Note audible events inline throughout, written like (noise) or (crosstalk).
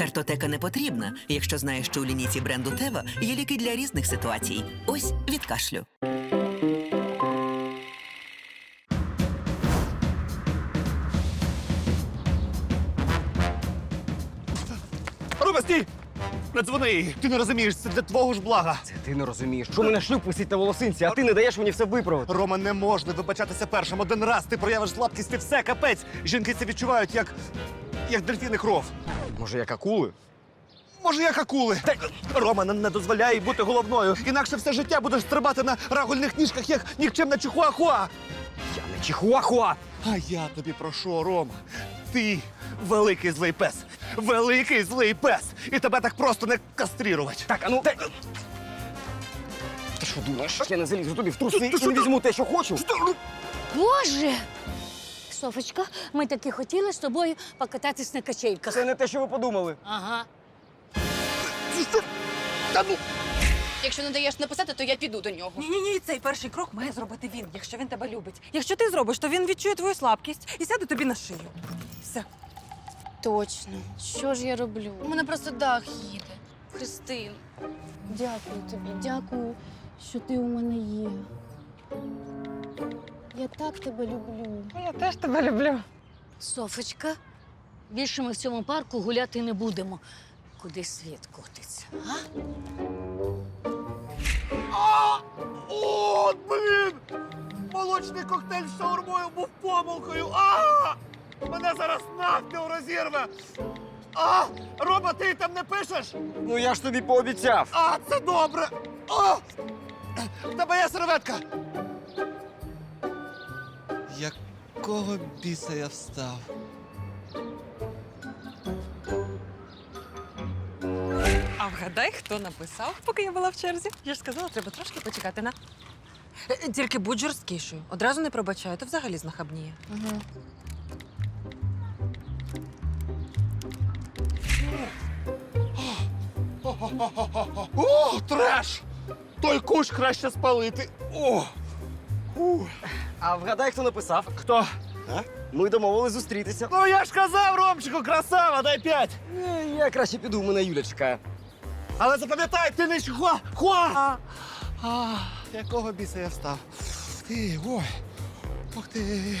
Картотека не потрібна, якщо знаєш, що у лінійці бренду Тева є ліки для різних ситуацій. Ось від кашлю. Не дзвони! Ти не розумієш, це для твого ж блага. Це ти не розумієш. Що мене шлюб висить на волосинці, а ти не даєш мені все виправити. Рома, не можна вибачатися першим. Один раз ти проявиш слабкість і все, капець. Жінки це відчувають як. як дельфіни кров. Може, як акули? Може, як акули. Та, Рома, не, їй бути головною. Інакше все життя будеш стрибати на рагульних ніжках, як нікчемна чихуахуа. Я не чихуахуа. А я тобі прошу, Рома. Ти великий злий пес. Великий злий пес. І тебе так просто не кастрірувати. Так, а ну. Ти що думаєш? Я не залізу тобі в труси і не візьму те, що хочу. Боже! Софочка, ми таки хотіли з тобою покататись на качельках. Це не те, що ви подумали. Ага. Та ну. Якщо не даєш написати, то я піду до нього. Ні, ні, ні, цей перший крок має зробити він, якщо він тебе любить. Якщо ти зробиш, то він відчує твою слабкість і сяде тобі на шию. Все. Точно. Що ж я роблю? У мене просто дах їде. Христин. Дякую тобі, дякую, що ти у мене є. Я так тебе люблю. Я теж тебе люблю. Софочка, більше ми в цьому парку гуляти не будемо. Куди світ котиться? А? О, блін! Молочний коктейль з шаурмою був помилкою. А! Мене зараз навпіл розірве. А! Рома, ти там не пишеш? Ну я ж тобі пообіцяв. А, це добре. А! В тебе є серветка. Якого біса я встав? А вгадай, хто написав, поки я була в черзі. Я ж сказала, треба трошки почекати на. (laughs) Тільки будь жорсткішою. Одразу не пробачаю, то взагалі знахабніє. Угу. О, треш! Той куш краще спалити. О! Фу. А вгадай, хто написав? Хто? Ми домовились зустрітися. Ну я ж казав, Ромчику, красава, дай п'ять. Е, Я краще піду, мене Юля чекає. Але запам'ятай, ти не хуа! Хуа! А, якого біса я встав? Ти, ой. Ох ти.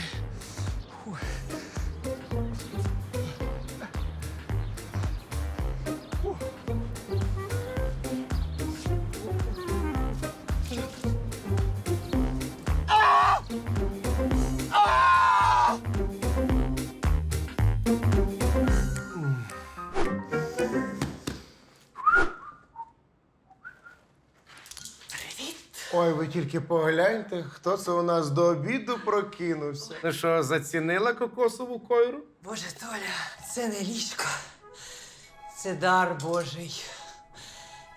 Тільки погляньте, хто це у нас до обіду прокинувся. Ну що, зацінила кокосову койру? Боже, Толя, це не ліжко, це дар Божий.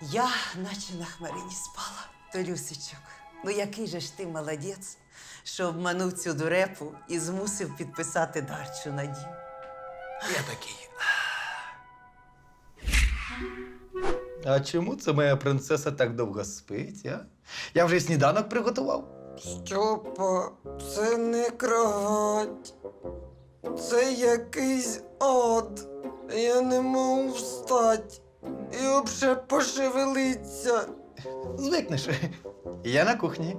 Я наче на хмарині спала. Толюсичок, ну який же ж ти молодець, що обманув цю дурепу і змусив підписати дарчу на дім. Я такий. А чому це моя принцеса так довго спить, а? Я вже й сніданок приготував. Стьопа, це не кровать. Це якийсь ад. Я не можу встати. І взагалі пошевелиться. Звикнеш. Я на кухні.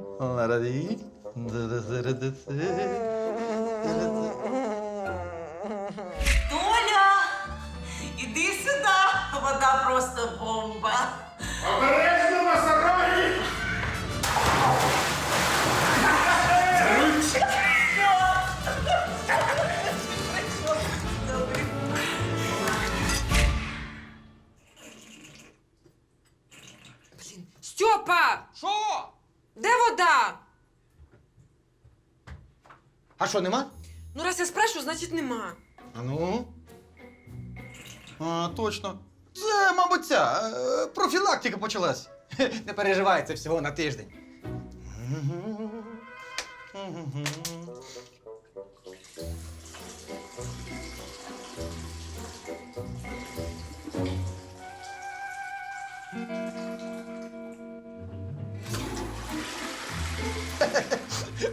Що, нема? Ну, раз я спрашиваю, значить нема. А ну. А, точно. Це, мабуть, ця е, профілактика почалась. Хе, (laughs) Не переживай, це всього на тиждень. (laughs)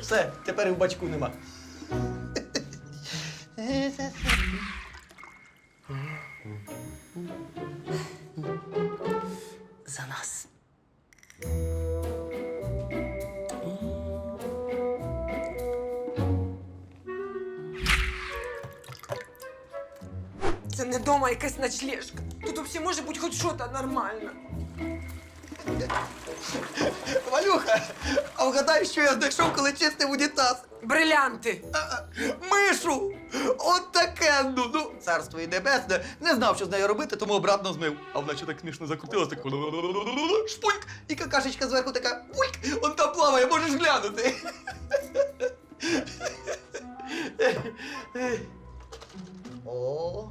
Все, тепер і в бачку нема. Ночлежка. Тут взагалі може бути хоч щось нормальне. Валюха, а вгадай, що я знайшов, коли чистив унітаз? Брилянти. Мишу! От таке, ну, ну, царство і небесне. Не знав, що з нею робити, тому обратно змив. А вона ще так смішно закрутилась, так шпульк, і какашечка зверху така пульк, он там плаває, можеш глянути. О,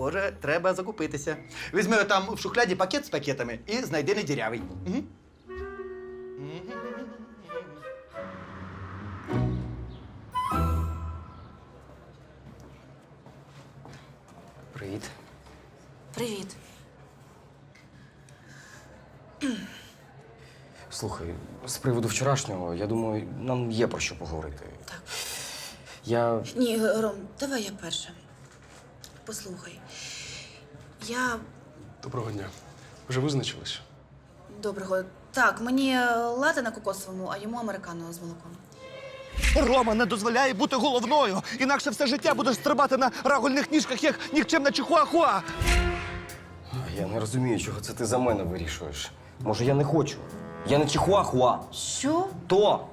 схоже, треба закупитися. Візьми там в шухляді пакет з пакетами і знайди не дірявий. Угу. Привіт. Привіт. Слухай, з приводу вчорашнього, я думаю, нам є про що поговорити. Так. Я. Ні, Ром, давай я перша. Послухай. Я Доброго дня. Вже визначились? доброго. Так, мені лати на кокосовому, а йому американо з молоком. Рома не дозволяє бути головною, інакше все життя будеш стрибати на рагульних ніжках, як нікчемна чихуахуа. Я не розумію, чого це ти за мене вирішуєш. Може, я не хочу. Я не чихуахуа. Що? То!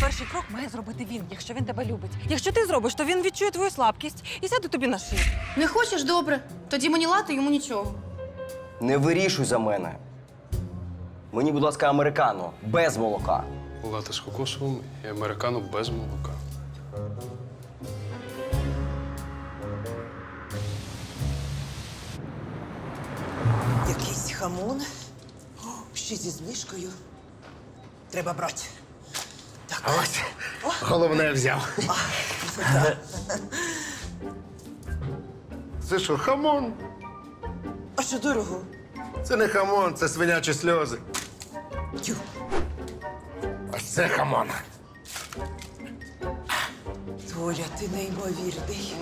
Перший крок має зробити він, якщо він тебе любить. Якщо ти зробиш, то він відчує твою слабкість і сяде тобі на шию. Не хочеш? Добре. Тоді мені лати, йому нічого. Не вирішуй за мене. Мені, будь ласка, американо, без молока. Лати з кокосовим і американо без молока. Якийсь хамон. Ще зі знижкою. Треба брати. Ось, головне взяв. Це що, хамон? А що дорого? Це не хамон, це свинячі сльози. Тю. Ось це хамон. Толя, ти неймовірний.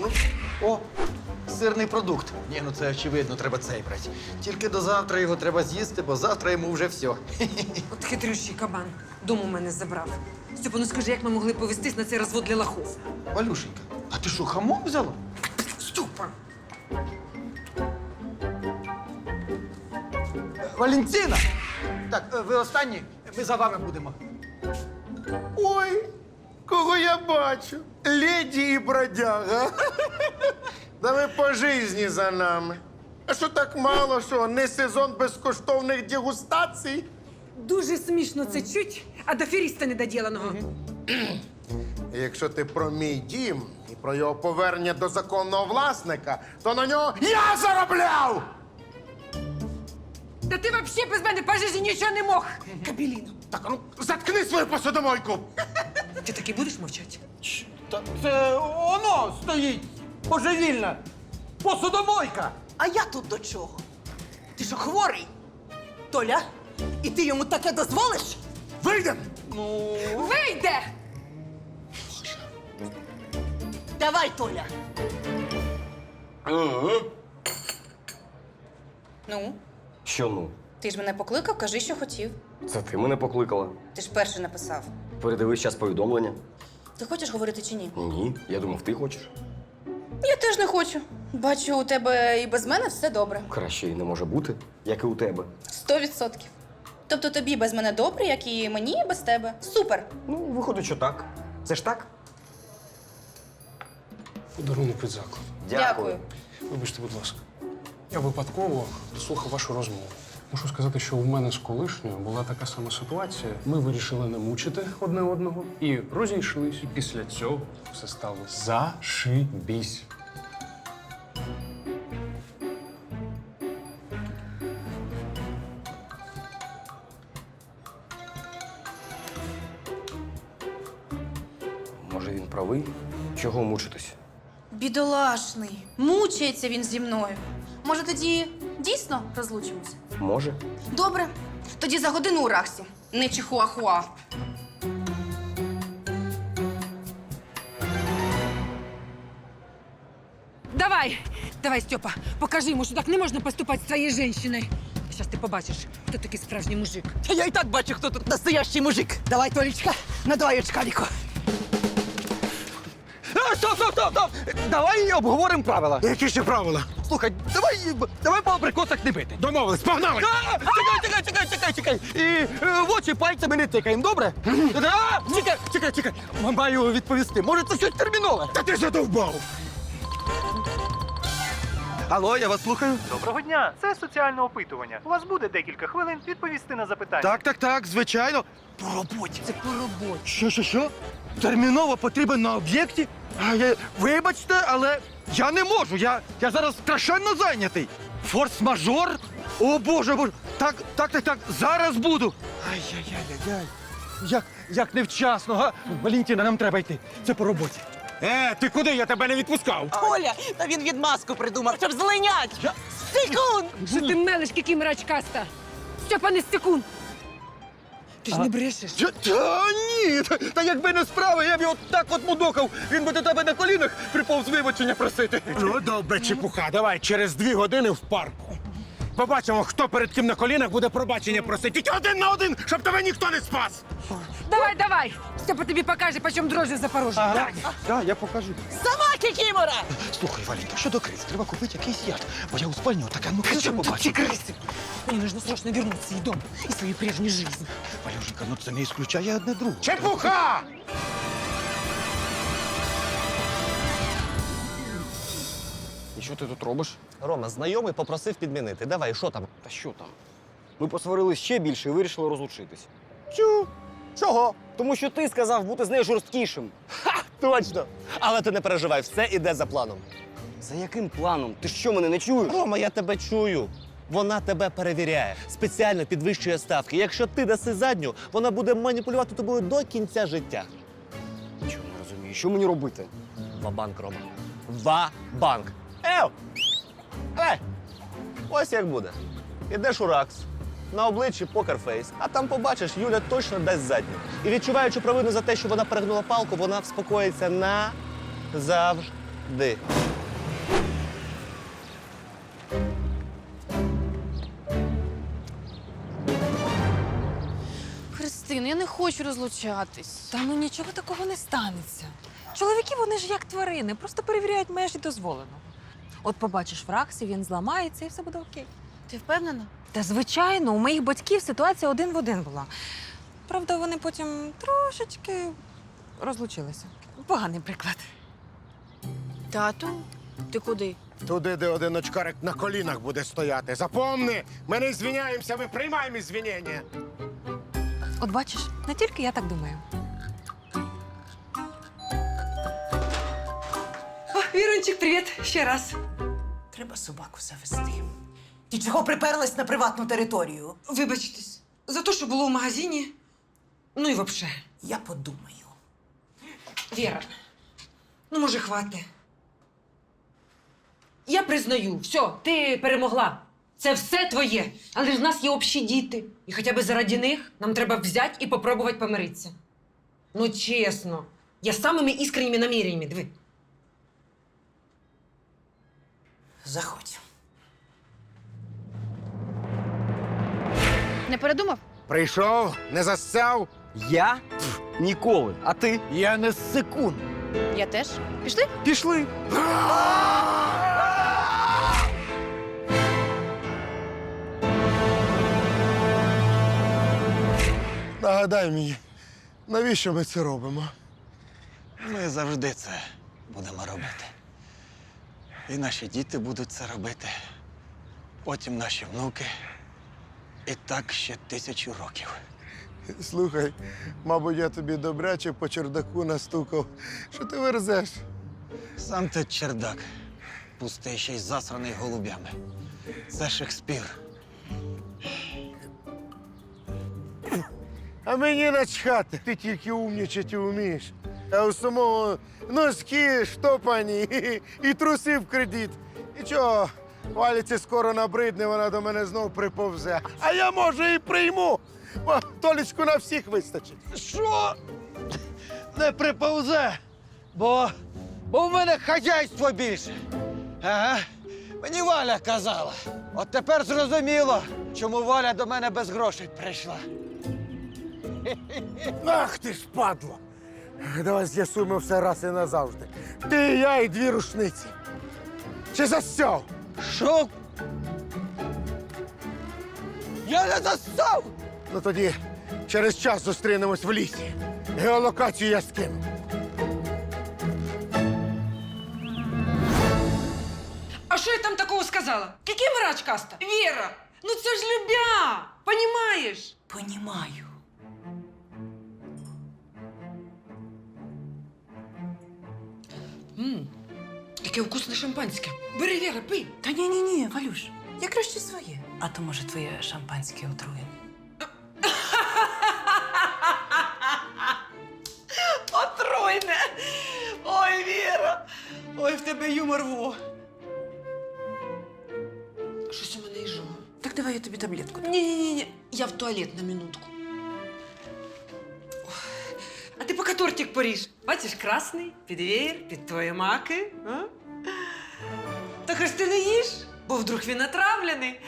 О, сирний продукт. Ні, ну це очевидно, треба цей брати. Тільки до завтра його треба з'їсти, бо завтра йому вже все. (laughs) От хитрющий кабан. Дому мене забрав. Степа, ну скажи, як ми могли повестись на цей розвод для лохов? Валюшенька, а ти що, хамон взяла? Степа! Валентина! Так, е, ви останні, ми за вами будемо. Ой, кого я бачу? Леді і бродяга. (laughs) Да ви по житті за нами. А що так мало, що не сезон безкоштовних дегустацій? Дуже смішно це чуть, а до фіріста недоділеного. І Якщо ти про мій дім і про його повернення до законного власника, то на нього я заробляв! Та ти взагалі без мене по житті нічого не мог. Кабеліно. Так, а ну заткни свою посудомойку! (laughs) Ти таки будеш мовчати? Та це воно стоїть божевільна. Посудомойка. А я тут до чого? Ти що хворий? Толя? І ти йому таке дозволиш? Вийдем! Вийде! Давай, Толя. Ну, Що ну? ти ж мене покликав, кажи, що хотів. Це ти мене покликала. Ти ж перший написав. Передивись час повідомлення. Ти хочеш говорити чи ні? Ні, я думав, ти хочеш. Я теж не хочу. Бачу, у тебе і без мене все добре. Краще і не може бути, як і у тебе. Сто відсотків. Тобто тобі без мене добре, як і мені без тебе. Супер! Ну, виходить, що так. Це ж так? Подарунок від закладу. Дякую. Вибачте, будь ласка. Я випадково дослухав вашу розмову. Мушу сказати, що у мене з колишньою була така сама ситуація. Ми вирішили не мучити одне одного і розійшлись. І після цього все стало зашибісь. Може. Чого мучитись? Бідолашний. Мучається він зі мною. Може, тоді дійсно розлучимося? Може. Добре. Тоді за годину у Рахсі. Не чихуахуа. Давай! Давай, Степа, покажи йому, що так не можна поступати з твоєю жінкою. Зараз ти побачиш, хто такий справжній мужик. Я і так бачу, хто тут настоящий мужик. Давай, Толічка, надавай очкаліку. А, стоп, стоп, стоп, стоп! Давай обговоримо правила. Які ще правила? Слухай, давай, давай по абрикосах не бити. Домовились, погнали! А, чекай, чекай, чекай, чекай, чекай. І е, в очі пальцями не тикаємо, добре? А, чекай, чекай, чекай. Маю відповісти. Може, це щось термінове? Та ти задовбав! Алло, я вас слухаю. Доброго дня! Це соціальне опитування. У вас буде декілька хвилин відповісти на запитання. Так, так, так, звичайно. По роботі. Це по роботі. Що, що, що? Терміново потрібен на об'єкті? Я, вибачте, але я не можу. Я, я зараз страшенно зайнятий. Форс-мажор? О, Боже, Боже. Так, так, так, так, зараз буду. Ай-яй-яй-яй. Як, як невчасно, га? Валентина, нам треба йти. Це по роботі. Е, ти куди? Я тебе не відпускав. Оля, та він відмазку придумав, щоб злинять. Секунд! Що ти мелиш, який мрачкаста? Степа не стекун. Ти ж не брешеш. Та, та ні, та, та якби не справа, я б його так от мудохав. він би до тебе на колінах приповз вибачення просити. Ну, добре, чепуха, давай через дві години в парку. Побачимо, хто перед ким на колінах буде пробачення просити. Тільки один на один, щоб тебе ніхто не спас. Давай, давай! Степа тобі покаже, по чому дрожжі Запорожжя. Ага, так, я покажу. Сама кікімора! Слухай, Валінка, щодо криз, треба купити якийсь яд, бо я у спальні отаке ну кричу побачив. крысы? Мне нужно срочно вернуть свой дом и свою прежнюю жизнь. Валюшенька, ну це не ісключає одне друге. Чепуха! І що ти тут робиш? Рома, знайомий попросив підмінити. Давай, що там? Та що там? Ми посварились ще більше і вирішили розлучитись. Чу. Чого? Тому що ти сказав бути з нею жорсткішим. Точно. Але ти не переживай, все іде за планом. За яким планом? Ти що мене не чуєш? Рома, я тебе чую. Вона тебе перевіряє, спеціально підвищує ставки. Якщо ти даси задню, вона буде маніпулювати тобою до кінця життя. Нічого не розумію. Що мені робити? Ва-банк, Рома. Ва-банк. Ев! Е! Ось як буде. Ідеш у РАКС, на обличчі покерфейс, а там побачиш, Юля точно дасть задню. І відчуваючи провину за те, що вона перегнула палку, вона вспокоїться назавжди. Христина, я не хочу розлучатись. Та ну нічого такого не станеться. Чоловіки, вони ж як тварини, просто перевіряють межі дозволеного. От побачиш в раксі, він зламається і все буде окей. Ти впевнена? Та звичайно, у моїх батьків ситуація один в один була. Правда, вони потім трошечки розлучилися. Поганий приклад. Тату, ти куди? Туди, де один очкарик на колінах буде стояти. Запомни, ми не звіняємося, ми приймаємо звінення. От бачиш, не тільки я так думаю. О, Вірончик, привіт ще раз. Треба собаку завести. Ти чого приперлась на приватну територію? Вибачтесь за те, що було в магазині. Ну і взагалі. Я подумаю. Віра, ну може хвати. Я признаю, все, ти перемогла. Це все твоє. Але ж в нас є общі діти. І хоча б заради них нам треба взяти і попробувати помиритися. Ну, чесно, я з самими іскренніми наміреннями, диви. Заходь. Не передумав? Прийшов, не засцяв. Я? Пф, ніколи. А ти? Я не з секунд. Я теж. Пішли? Пішли. Нагадай мені, навіщо ми це робимо? Ми завжди це будемо робити. І наші діти будуть це робити. Потім наші внуки. І так ще тисячу років. Слухай, мабуть, я тобі добряче по чердаку настукав. Що ти верзеш? Сам ти чердак, пустий ще й засраний голубями. Це Шекспір. А мені начхати. Ти тільки умнічати вмієш. А у самого носки штопані (laughs) і, і труси в кредит. Нічого, валіці скоро набридне, вона до мене знов приповзе. А я може і прийму. Бо Толічку на всіх вистачить. Що? Не приповзе, бо, бо в мене хазяйство більше. Ага. Мені Валя казала. От тепер зрозуміло, чому Валя до мене без грошей прийшла. Ах ти ж падло! Давай з'ясуємо все раз і назавжди. Ти, я і дві рушниці. Чи засяв? Що? Я не застав! Ну тоді через час зустрінемось в лісі. Геолокацію я скину. А що я там такого сказала? Який мрач каста? Віра! Ну це ж любя! Понімаєш? Понімаю. Яке вкусне шампанське. Бери, Віра, пий. Та ні, ні, ні, Валюш, я краще своє. А то, може, твоє шампанське отруєне. (laughs) Отруйне! Ой, Віра! Ой, в тебе юмор во. Щось у мене ізжого. Так давай я тобі таблетку. дам. Ні-ні-ні, я в туалет на минутку. А ти поки тортик поріж. Бачиш, красний, під веєр, під твої маки. А? Ось ти не їш, бо вдруг він отравлений.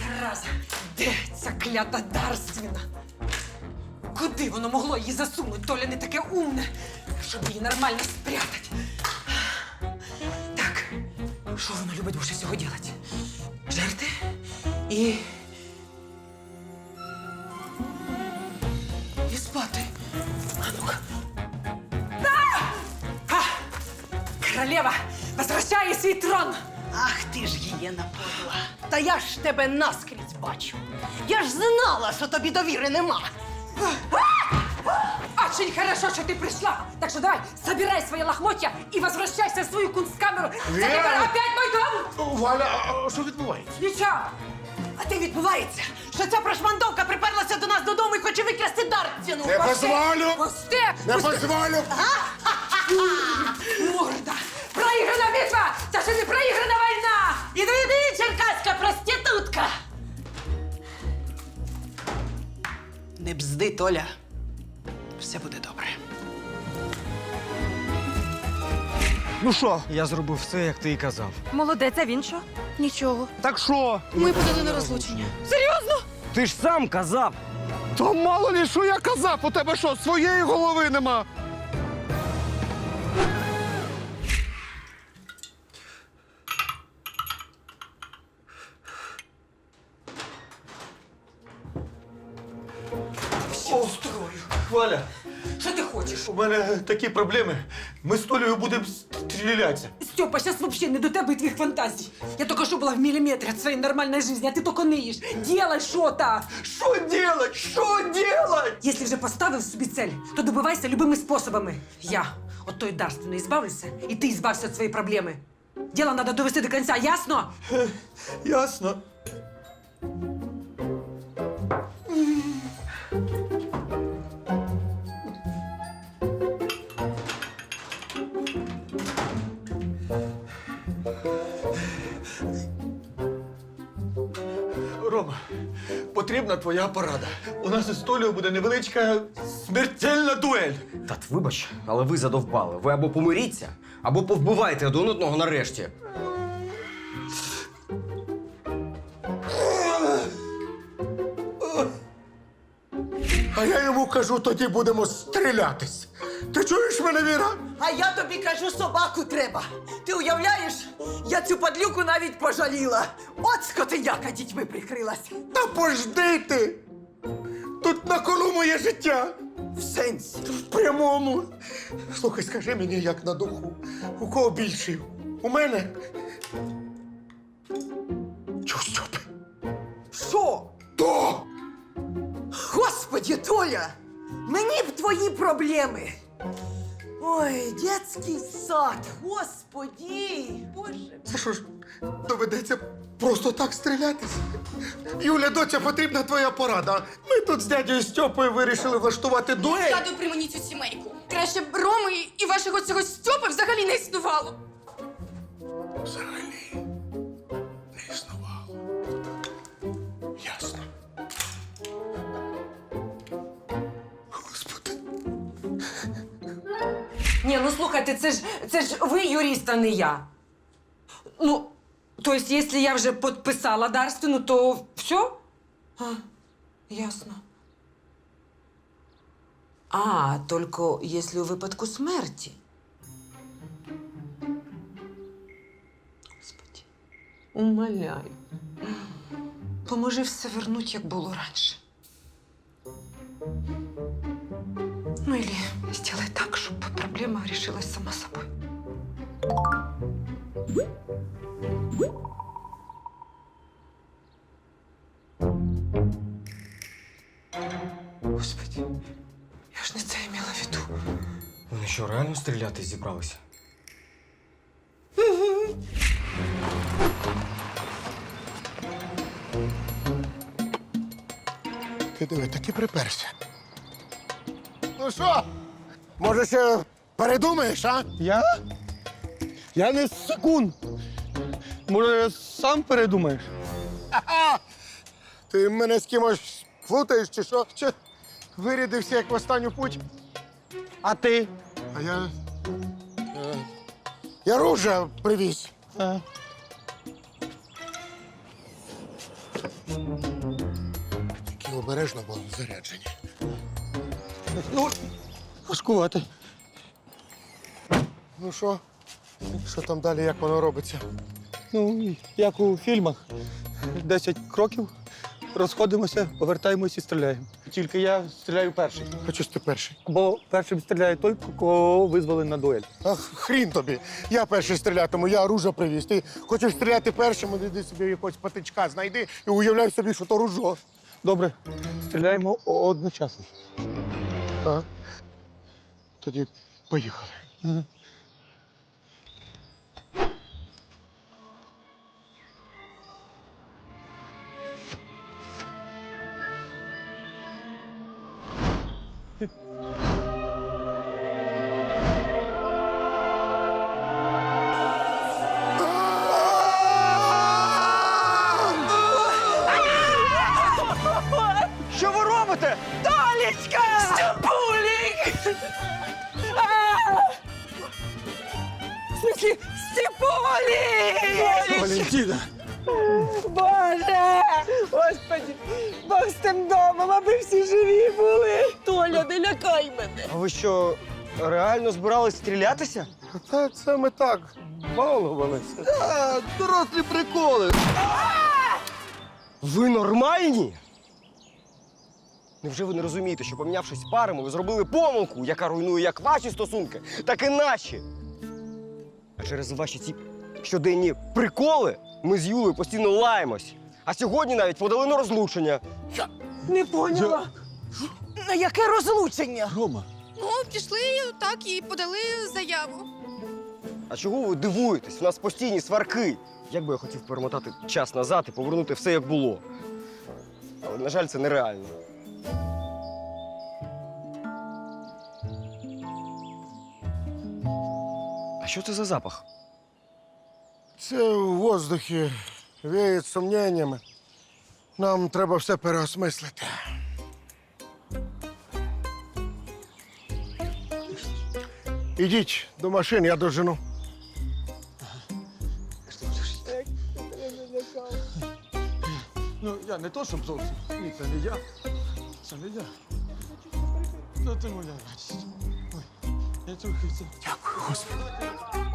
Зараза, де ця клята дарственна? Куди воно могло її засунути? Толя не таке умне, щоб її нормально спрятати. Так, що воно любить більше всього робити? Жерти і. І спати. А ну-ка. А! А! Королева, возвращай свій трон! Ах ти ж гієна подла. Та я ж тебе наскрізь бачу. Я ж знала, що тобі довіри нема. Очень хорошо, что ты пришла. Так что давай, собирай свои лохмотья и возвращайся в свою кунсткамеру. Вера! Забирай опять мой дом! Валя, а що відбувається? Ничего. А ти відбувається, що ця прошмандовка приперлася до нас додому і хоче викрасти Дарціну. Не дозволю! Пусти! Не дозволю! Морда! Проиграна битва! Это же не проиграна война! Іди, іди, черкаська проститутка! Не бзди, Толя. Все буде добре. Ну що? Я зробив все, як ти і казав. Молодець, а він що? Нічого. Так що? Ми подали на розлучення. Серйозно? Ти ж сам казав. То мало лі, що я казав, у тебе що, своєї голови нема? мене такі проблеми. Ми з Толею будемо стрілятися. Степа, сейчас вообще не до тебе и твоих фантазий. Я только что была в миллиметре от своей нормальной жизни, а ты только ныешь. Делай что-то! Що делать? Що делать? Если вже поставив собі цель, то добивайся любими способами. Я от той дарственної збавлюся, і ти збався від своєї проблеми. Діло треба довести до кінця, ясно? Ясно. Рома, потрібна твоя порада. У нас із Толею буде невеличка смертельна дуель. Тат, вибач, але ви задовбали. Ви або помиріться, або повбивайте один одного нарешті. А я йому кажу, тоді будемо стрілятись. Ти чуєш мене, Віра? А я тобі кажу, собаку треба. Ти уявляєш? Я цю падлюку навіть пожаліла. От скотиняка дітьми прикрилась. Та пожди ти! Тут на кону моє життя. В сенсі. В прямому. Слухай, скажи мені, як на духу. У кого більший? У мене? Чого? Що? То! Господи, Толя! Мені б твої проблеми. Ой, детський сад, господи, боже. Це що ж, доведеться просто так стрілятись? Юля, доця, потрібна твоя порада. Ми тут з дядею Стьопою вирішили влаштувати дуель. Згадую при мені цю сімейку. Краще б Роми і вашого цього Стьопи взагалі не існувало. Взагалі ну слухайте, це ж це ж ви юрист, а не я. Ну, тобто, якщо я вже підписала дарственну, то все? А, ясно. А, тільки якщо у випадку смерті. Господи, умоляю. Поможи все вернуть, як було раніше. Ну чтобы проблема решилась сама собой. Господи, я ж не це имела в виду. Вони що, реально стріляти зібралися? Ти диви, таки приперся. Ну що? Може, ще передумаєш, а? Я? Я не секунд. Може, сам передумаєш? Ха-ха! Ти мене з кимось плутаєш чи що? Чи вирядився як в останню путь? А ти? А я. е, Я ружа привіз. А. Тільки обережно, бо заряджені. Ну, важкувати. Ну що? Що там далі, як воно робиться? Ну, як у фільмах. Десять кроків, розходимося, повертаємось і стріляємо. Тільки я стріляю перший. А чого ж ти перший? Бо першим стріляє той, кого визвали на дуель. Ах, хрін тобі. Я перший стрілятиму, я оружа привіз. Ти хочеш стріляти першим, іди собі якогось патичка знайди і уявляй собі, що то ружо. Добре, стріляємо одночасно. А? Тоді поїхали. Що робите? Толечка! Степулик! В смысле, Степулик! Валентина! Боже! Господи! Бог з тим домом, аби всі живі були! Толя, не лякай мене! А ви що, реально збирались стрілятися? Та це ми так балувалися. Дорослі приколи. Ви нормальні? Невже ви не розумієте, що помінявшись парами, ви зробили помилку, яка руйнує як ваші стосунки, так і наші? А через ваші ці щоденні приколи ми з Юлею постійно лаємось. А сьогодні навіть подали на розлучення. Не поняла. На яке розлучення? Рома, Ну, пішли так і подали заяву. А чого ви дивуєтесь? У нас постійні сварки. Як би я хотів перемотати час назад і повернути все як було. Але, на жаль, це нереально. Що це за запах? Це в воздухі віє сумненнями. Нам треба все переосмислити. Ідіть до машин, я дожену. ну я не то, щоб зовсім. Ні, це не я. Це не я. Ну ти моя радість. Ой, я трохи це. Дякую, Господи.